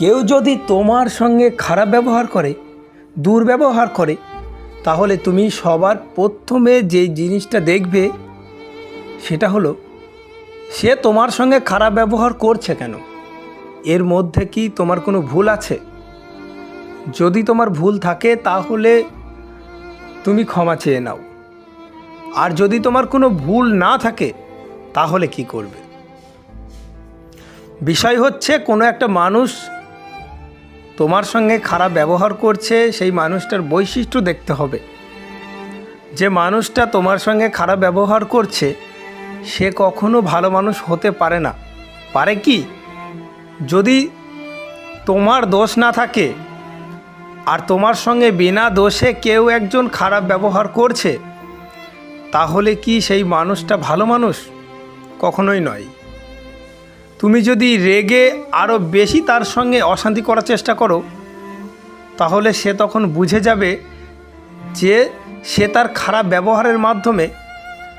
কেউ যদি তোমার সঙ্গে খারাপ ব্যবহার করে, দুর্ব্যবহার করে, তাহলে তুমি সবার প্রথমে যে জিনিসটা দেখবে, সেটা হলো, সে তোমার সঙ্গে খারাপ ব্যবহার করছে কেন? এর মধ্যে কি তোমার কোনো ভুল আছে? যদি তোমার ভুল থাকে, তাহলে তুমি ক্ষমা চেয়ে নাও। আর যদি তোমার কোনো ভুল না থাকে, তাহলে কি করবে? বিষয় হচ্ছে, কোনো একটা মানুষ তোমার সঙ্গে খারাপ ব্যবহার করছে, সেই মানুষটার বৈশিষ্ট্য দেখতে হবে। যে মানুষটা তোমার সঙ্গে খারাপ ব্যবহার করছে, সে কখনো ভালো মানুষ হতে পারে না। পারে কি? যদি তোমার দোষ না থাকে, আর তোমার সঙ্গে বিনা দোষে কেউ একজন খারাপ ব্যবহার করছে, তাহলে কি সেই মানুষটা ভালো মানুষ? কখনোই নয়। তুমি যদি রেগে আরও বেশি তার সঙ্গে অশান্তি করার চেষ্টা করো, তাহলে সে তখন বুঝে যাবে যে সে তার খারাপ ব্যবহারের মাধ্যমে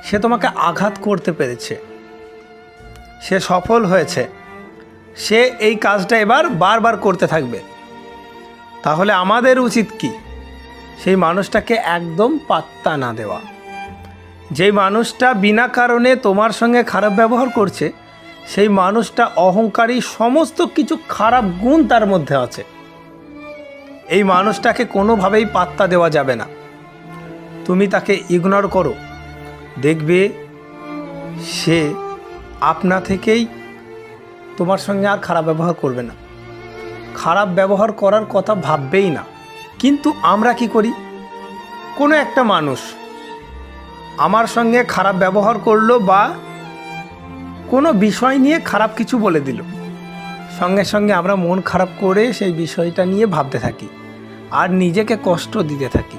সে তোমাকে আঘাত করতে পেরেছে। সে সফল হয়েছে। সে এই কাজটা এবার বারবার করতে থাকবে। তাহলে আমাদের উচিত কি? সেই মানুষটাকে একদম পাত্তা না দেওয়া। যেই মানুষটা বিনা কারণে তোমার সঙ্গে খারাপ ব্যবহার করছে সেই মানুষটা অহংকারী, সমস্ত কিছু খারাপ গুণ তার মধ্যে আছে। এই মানুষটাকে কোনোভাবেই পাত্তা দেওয়া যাবে না। তুমি তাকে ইগনোর করো। দেখবে সে আপনা থেকেই তোমার সঙ্গে আর খারাপ ব্যবহার করবে না। খারাপ ব্যবহার করার কথা ভাববেই না। কিন্তু আমরা কি করি? কোনো একটা মানুষ আমার সঙ্গে খারাপ ব্যবহার করল বা কোনো বিষয় নিয়ে খারাপ কিছু বলে দিল। সঙ্গে সঙ্গে আমরা মন খারাপ করে সেই বিষয়টা নিয়ে ভাবতে থাকি আর নিজেকে কষ্ট দিতে থাকি।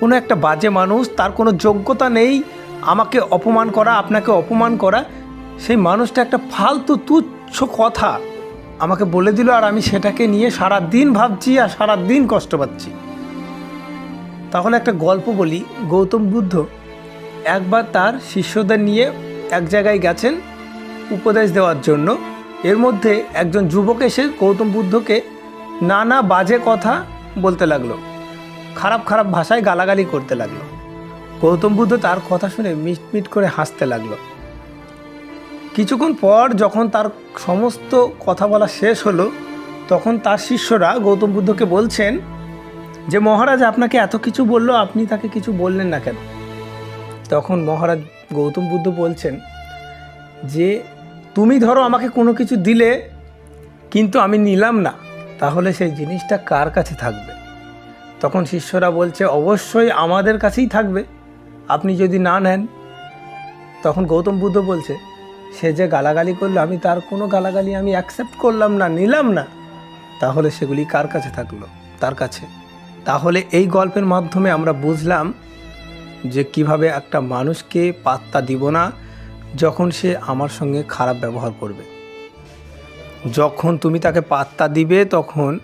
কোনো একটা বাজে মানুষ, তার কোনো যোগ্যতা নেই, আমাকে অপমান করা, আপনাকে অপমান করা, সেই মানুষটা একটা ফালতু তুচ্ছ কথা আমাকে বলে দিল আর আমি সেটাকে নিয়ে সারা দিন ভাবছি আর সারা দিন কষ্ট পাচ্ছি। তাহলে একটা গল্প বলি। গৌতম বুদ্ধ একবার তার শিষ্যদের নিয়ে এক জায়গায় গেছেন উপদেশ দেওয়ার জন্য। এর মধ্যে একজন যুবক এসে গৌতম বুদ্ধকে নানা বাজে কথা বলতে লাগল। খারাপ খারাপ ভাষায় গালাগালি করতে লাগল। গৌতম বুদ্ধ তার কথা শুনে মিটমিট করে হাসতে লাগল। কিছুক্ষণ পর যখন তার সমস্ত কথা বলা শেষ হলো, তখন তার শিষ্যরা গৌতম বুদ্ধকে বলছেন যে, মহারাজ, আপনাকে এত কিছু বলল, আপনি তাকে কিছু বললেন না কেন? তখন মহারাজ গৌতম বুদ্ধ বলছেন যে তুমি ধরো আমাকে কোনো কিছু দিলে, কিন্তু আমি নিলাম না, তাহলে সেই জিনিসটা কার কাছে থাকবে? তখন শিষ্যরা বলছে, অবশ্যই আমাদের কাছেই থাকবে। আপনি যদি না নেন, তখন গৌতম বুদ্ধ বলছে, সে যে গালাগালি করল, আমি তার কোনো গালাগালি আমি অ্যাকসেপ্ট করলাম না, নিলাম না। তাহলে সেগুলি কার কাছে থাকল? তার কাছে। তাহলে এই গল্পের মাধ্যমে আমরা বুঝলাম যে কীভাবে একটা মানুষকে পাত্তা দিব না যখন সে আমার সঙ্গে খারাপ ব্যবহার করবে। যখন তুমি তাকে পাত্তা দিবে, তখন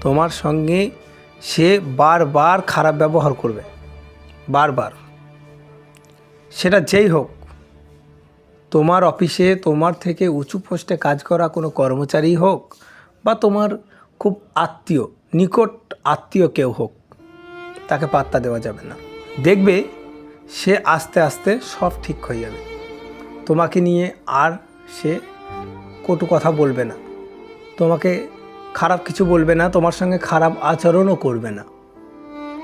তোমার সঙ্গে সে বারবার খারাপ ব্যবহার করবে। বারবার। সেটা যেই হোক, তোমার অফিসে তোমার থেকে উঁচু পোস্টে কাজ করা কোনো কর্মচারী হোক বা তোমার খুব আত্মীয়, নিকট আত্মীয় কেউ হোক, তাকে পাত্তা দেওয়া যাবে না। দেখবে সে আস্তে আস্তে সব ঠিক হয়ে যাবে। তোমাকে নিয়ে আর সে কটু কথা বলবে না। তোমাকে খারাপ কিছু বলবে না, তোমার সঙ্গে খারাপ আচরণও করবে না।